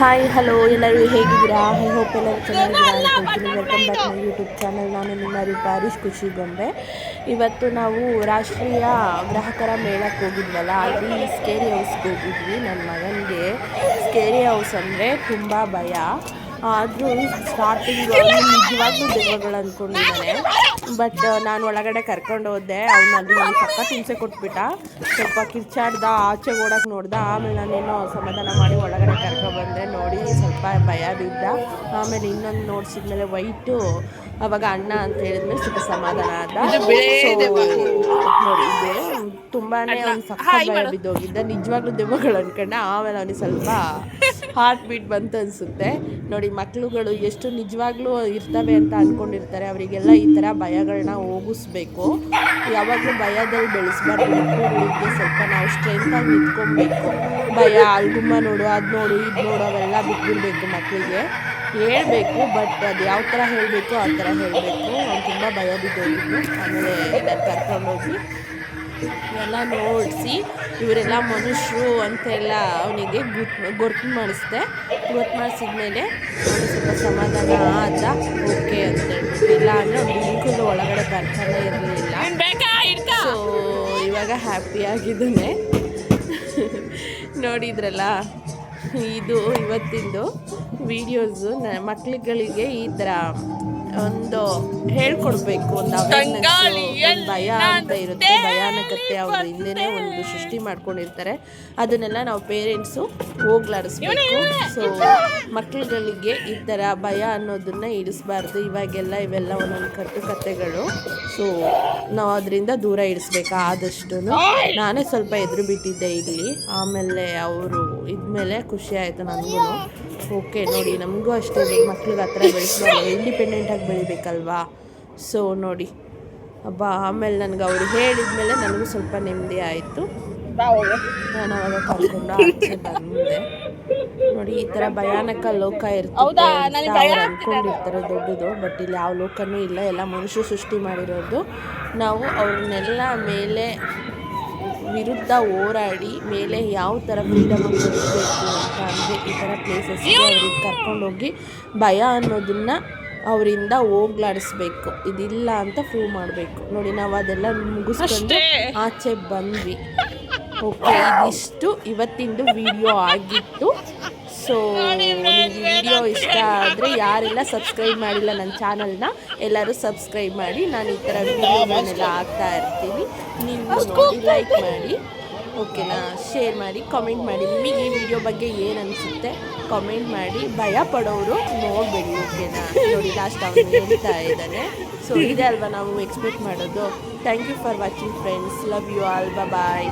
Hi hello ಎಲ್ಲರೂ ಹೇಗಿದ್ದೀರಾ? I hope ಎಲ್ಲರೂ ಚೆನ್ನಾಗಿದ್ದೀರಾ ಅನ್ಕೊಳ್ತೀನಿ welcome back my YouTube channel ನಾನು ನಿಮ್ಮ ರೂಪಾ ಖುಷಿ ಗೊಂಬೆ. ಇವತ್ತು ನಾವು ರಾಷ್ಟ್ರೀಯ ಗ್ರಾಹಕರ ಮೇಳಕ್ಕೆ ಹೋಗಿದ್ವಲ್ಲ, ಅಲ್ಲಿ ಸ್ಕೇರಿ ಹೌಸ್ಗೆ ಹೋಗಿದ್ವಿ. ನನ್ನ ಮಗನಿಗೆ ಸ್ಕೇರಿ ಹೌಸ್ ಅಂದರೆ ತುಂಬ ಭಯ. ಆದರೂ ಸ್ಟಾರ್ಟಿಂಗ್ ನಿಜವಾಗ್ಲೂ ದೆವ್ವಗಳು ಅಂದ್ಕೊಂಡಿದ್ದಾನೆ ಬಟ್ ನಾನು ಒಳಗಡೆ ಕರ್ಕೊಂಡು ಹೋದೆ. ಅವನು ಅಲ್ಲಿ ನನಗೆ ಪಕ್ಕ ಹಿಂಸೆ ಕೊಟ್ಬಿಟ್ಟ. ಸ್ವಲ್ಪ ಕಿರ್ಚಾಡ್ದ ಆಚೆ ಓಡಕ್ಕೆ ನೋಡ್ದ. ಆಮೇಲೆ ನಾನೇನೋ ಸಮಾಧಾನ ಮಾಡಿ ಒಳಗಡೆ ಕರ್ಕೊಬಂದೆ ನೋಡಿ ಸ್ವಲ್ಪ ಭಯ ಬಿದ್ದ. ಆಮೇಲೆ ಇನ್ನೊಂದು ನೋಡ್ಸಿದ್ಮೇಲೆ ವೈಟು ಅವಾಗ ಅಣ್ಣ ಅಂತ ಹೇಳಿದ್ಮೇಲೆ ಸ್ವಲ್ಪ ಸಮಾಧಾನ ಆದ. ನೋಡಿದ್ದೆ ನೋಡಿ ಇದೆ. ತುಂಬಾನೇ ಅವ್ನು ಬಿದ್ದೋಗಿದ್ದ. ನಿಜವಾಗ್ಲೂ ದೆವ್ವಗಳು ಅನ್ಕೊಂಡ ಆಮೇಲೆ ಅವನಿಗೆ ಸ್ವಲ್ಪ ಹಾರ್ಟ್ ಬೀಟ್ ಬಂತು ಅನಿಸುತ್ತೆ. ನೋಡಿ ಮಕ್ಳುಗಳು ಎಷ್ಟು ನಿಜವಾಗ್ಲೂ ಇರ್ತವೆ ಅಂತ ಅನ್ಕೊಂಡಿರ್ತಾರೆ. ಅವರಿಗೆಲ್ಲ ಈ ಥರ ಭಯಗಳನ್ನ ಹೋಗಿಸ್ಬೇಕು. ಯಾವಾಗಲೂ ಭಯದಲ್ಲಿ ಬೆಳೆಸ್ಬಾರ್ದು. ಮಕ್ಳುಗಳಿಗೆ ಸ್ವಲ್ಪ ನಾವು ಸ್ಟ್ರೆಂತಾಗಿ ನಿಂತ್ಕೊಬೇಕು. ಭಯ ಅಲ್ಗುಮ್ಮ ನೋಡು ಅದು ನೋಡು ಇದು ನೋಡು ಅವೆಲ್ಲ ಬಿಟ್ಬಿಡ್ಬೇಕು ಮಕ್ಕಳಿಗೆ ಹೇಳಬೇಕು ಬಟ್ ಅದು ಯಾವ ಥರ ಹೇಳಬೇಕು ಆ ಥರ ಹೇಳಬೇಕು. ಅವ್ನು ತುಂಬ ಭಯ ಬಿದ್ದೋಗಿದ್ದು. ಆಮೇಲೆ ನಾನು ಕರ್ಕೊಂಡೋಗಿ ಎಲ್ಲ ನೋಡಿಸಿ ಇವರೆಲ್ಲ ಮನುಷ್ಯರು ಅಂತೆಲ್ಲ ಅವನಿಗೆ ಗುರ್ತು ಗುರ್ತು ಮಾಡಿಸ್ದೆ. ಗುರ್ತು ಮಾಡಿಸಿದ್ಮೇಲೆ ಸ್ವಲ್ಪ ಸಮಾಧಾನ ಆದ ಓಕೆ ಅಂತ. ಹೇಳ್ಬಿಟ್ಟು ಇಲ್ಲ ಅಂದರೆ ಅವ್ನು ಬಿಲ್ಕುಲ್ ಒಳಗಡೆ ಬರ್ತಾನೆ ಇರಲಿಲ್ಲ. ಸೊ ಇವಾಗ ಹ್ಯಾಪಿಯಾಗಿದ್ದಾನೆ ನೋಡಿದ್ರಲ್ಲ ಇದು ಇವತ್ತಿಂದು ವೀಡಿಯೋಸು ನ ಮಕ್ಳುಗಳಿಗೆ ಈ ಥರ ಒಂದು ಹೇಳ್ಕೊಡ್ಬೇಕು ಒಂದು ಭಯ ಅಂತ ಇರುತ್ತೆ. ಭಯಾನಕತೆ ಅವ್ರ ಹಿಂದೆನೇ ಒಂದು ಸೃಷ್ಟಿ ಮಾಡ್ಕೊಂಡಿರ್ತಾರೆ. ಅದನ್ನೆಲ್ಲ ನಾವು ಪೇರೆಂಟ್ಸು ಹೋಗ್ಲಾಡಿಸ್ಬೇಕು ಸೊ ಮಕ್ಕಳುಗಳಿಗೆ ಈ ಥರ ಭಯ ಅನ್ನೋದನ್ನ ಇಡಿಸ್ಬಾರ್ದು ಇವಾಗೆಲ್ಲ ಇವೆಲ್ಲ ಒಂದೊಂದು ಕಟ್ಟು ಕತೆಗಳು. ಸೊ ನಾವು ಅದರಿಂದ ದೂರ ಇಡಿಸ್ಬೇಕು ಆದಷ್ಟು ನಾನೇ ಸ್ವಲ್ಪ ಎದುರು ಬಿಟ್ಟಿದ್ದೆ ಇಲ್ಲಿ. ಆಮೇಲೆ ಅವರು ಇದ್ಮೇಲೆ ಖುಷಿ ಆಯಿತು ನನಗೂ ಓಕೆ ನೋಡಿ ನಮಗೂ ಅಷ್ಟೇ. ಮಕ್ಳಿಗೆ ಹತ್ರ ಬೆಳೆಸ್ಬಾರ್ದು ಇಂಡಿಪೆಂಡೆಂಟ್ ಇಂಡಿಪೆಂಡೆಂಟಾಗಿ ಬೆಳಿಬೇಕಲ್ವಾ ಸೊ ನೋಡಿ. ಹಬ್ಬ ಆಮೇಲೆ ನನಗೆ ಅವ್ರು ಹೇಳಿದ್ಮೇಲೆ ನನಗೂ ಸ್ವಲ್ಪ ನೆಮ್ಮದಿ ಆಯಿತು. ನಾನು ಅವಾಗ ಕರ್ಕೊಂಡು ಆಚೆ ಬಂದೆ. ನೋಡಿ ಈ ಥರ ಭಯಾನಕ ಲೋಕ ಇರ್ತದೆ ಅಂದ್ಕೊಂಡಿರ್ತಾರೆ ದೊಡ್ಡದು. ಬಟ್ ಇಲ್ಲಿ ಯಾವ ಲೋಕನೂ ಇಲ್ಲ. ಎಲ್ಲ ಮನುಷ್ಯ ಸೃಷ್ಟಿ ಮಾಡಿರೋದು. ನಾವು ಅವ್ರನ್ನೆಲ್ಲ ಮೇಲೆ ವಿರುದ್ಧ ಹೋರಾಡಿ ಮೇಲೆ ಯಾವ ಥರ ಫ್ರೀಡಮ್ ಬದುಕಬೇಕು ಅಂತ ಅಂದರೆ ಈ ಥರ ಪ್ಲೇಸಸ್ ಅವ್ರಿಗೆ ಕರ್ಕೊಂಡೋಗಿ ಭಯ ಅನ್ನೋದನ್ನ ಅವರಿಂದ ಹೋಗ್ಲಾಡಿಸ್ಬೇಕು. ಇದಿಲ್ಲ ಅಂತ ಪ್ರೂವ್ ಮಾಡಬೇಕು. ನೋಡಿ ನಾವು ಅದೆಲ್ಲ ಮುಗಿಸ್ಕೊಂಡು ಆಚೆ ಬಂದ್ವಿ. ಓಕೆ ಇದಿಷ್ಟು. ಇವತ್ತಿಂದು ವಿಡಿಯೋ ಆಗಿತ್ತು. ಸೊ ನಿಮಗೆ ವಿಡಿಯೋ ಇಷ್ಟ ಆದರೆ ಯಾರೆಲ್ಲ ಸಬ್ಸ್ಕ್ರೈಬ್ ಮಾಡಿಲ್ಲ ನನ್ನ ಚಾನಲ್ನ ಎಲ್ಲರೂ ಸಬ್ಸ್ಕ್ರೈಬ್ ಮಾಡಿ. ನಾನು ಈ ಥರ ವಿಡಿಯೋಗಳನ್ನೆಲ್ಲ ಹಾಕ್ತಾ ಇರ್ತೀನಿ. ನೀವು ನೋಡಿ ಲೈಕ್ ಮಾಡಿ. ಓಕೆನಾ ಶೇರ್ ಮಾಡಿ ಕಾಮೆಂಟ್ ಮಾಡಿ. ನಿಮಗೆ ಈ ವಿಡಿಯೋ ಬಗ್ಗೆ ಏನು ಅನಿಸುತ್ತೆ ಕಾಮೆಂಟ್ ಮಾಡಿ. ಭಯ ಪಡೋರು ನೋಡಬೇಡಿ ಓಕೆನಾ ನೋಡಿ ಲಾಸ್ಟ್ ಅವನು ಹೇಳ್ತಾ ಇದ್ದಾರೆ ಸೊ ಇದೆ ಅಲ್ವಾ ನಾವು ಎಕ್ಸ್ಪೆಕ್ಟ್ ಮಾಡೋದು? Thank you for watching friends love you all bye